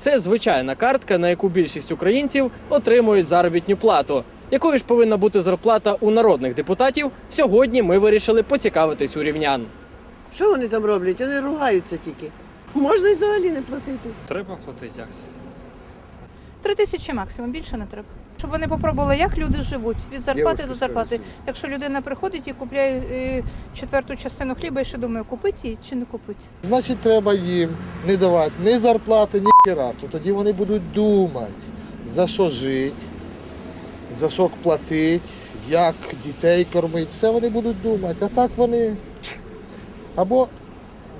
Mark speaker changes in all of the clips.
Speaker 1: Це звичайна картка, на яку більшість українців отримують заробітну плату. Якою ж повинна бути зарплата у народних депутатів? Сьогодні ми вирішили поцікавитись у рівнян.
Speaker 2: Що вони там роблять? Вони ругаються тільки. Можна і взагалі не платити.
Speaker 1: Треба платити якось.
Speaker 3: Три тисячі максимум, більше не треба. Щоб вони попробували, як люди живуть від зарплати до зарплати. Якщо людина приходить і купляє е, четверту частину хліба і ще думає, купити її чи не купити.
Speaker 4: Значить, треба їм не давати ні зарплати, ні керату. Тоді вони будуть думати, за що жити, за що платити, як дітей кормити. Все вони будуть думати. А так вони або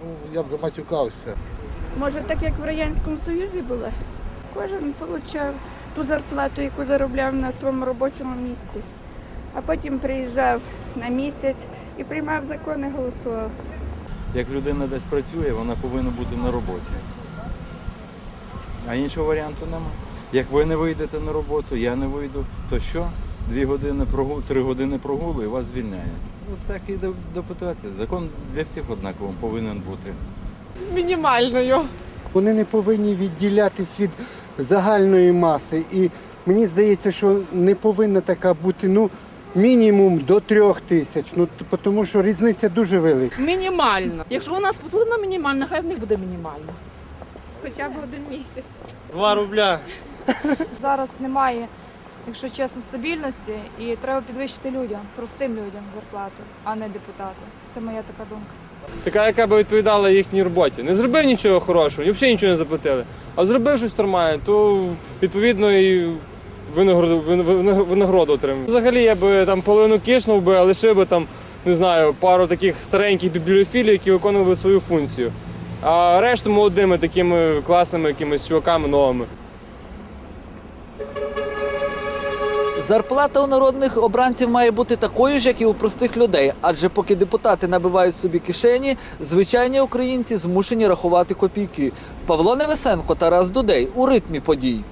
Speaker 4: ну, я б заматюкався.
Speaker 5: Може, так як в Радянському Союзі було? Кожен отримав ту зарплату, яку заробляв на своєму робочому місці, а потім приїжджав на місяць і приймав закони, голосував.
Speaker 6: Як людина десь працює, вона повинна бути на роботі. А іншого варіанту нема. Як ви не вийдете на роботу, я не вийду, то що? Дві години прогул, три години прогулу і вас звільняють. Ну так і депутатів. Закон для всіх однаково повинен бути.
Speaker 7: мінімальною.
Speaker 8: Вони не повинні відділятись від загальної маси. І мені здається, що не повинна така бути ну, мінімум до трьох тисяч. Ну, тому що різниця дуже велика.
Speaker 7: Мінімально. Якщо у нас посудина мінімальна, хай в них буде мінімальна.
Speaker 5: Хоча б один місяць.
Speaker 1: Два рубля.
Speaker 9: Зараз немає, якщо чесно, стабільності, і треба підвищити людям, простим людям зарплату, а не депутату. Це моя така думка.
Speaker 10: Така, яка би відповідала їхній роботі. Не зробив нічого хорошого, і взагалі нічого не заплатили. А зробив щось нормальне, то відповідно і винагороду, вин- вин- винагороду отримав. Взагалі я би там половину кишнув би, а лишив би там, не знаю, пару таких стареньких бібліофілів, які виконували свою функцію. А решту молодими такими класними якимись чуваками новими.
Speaker 11: Зарплата у народних обранців має бути такою ж, як і у простих людей. Адже поки депутати набивають собі кишені, звичайні українці змушені рахувати копійки. Павло Невесенко, Тарас Дудей у ритмі подій.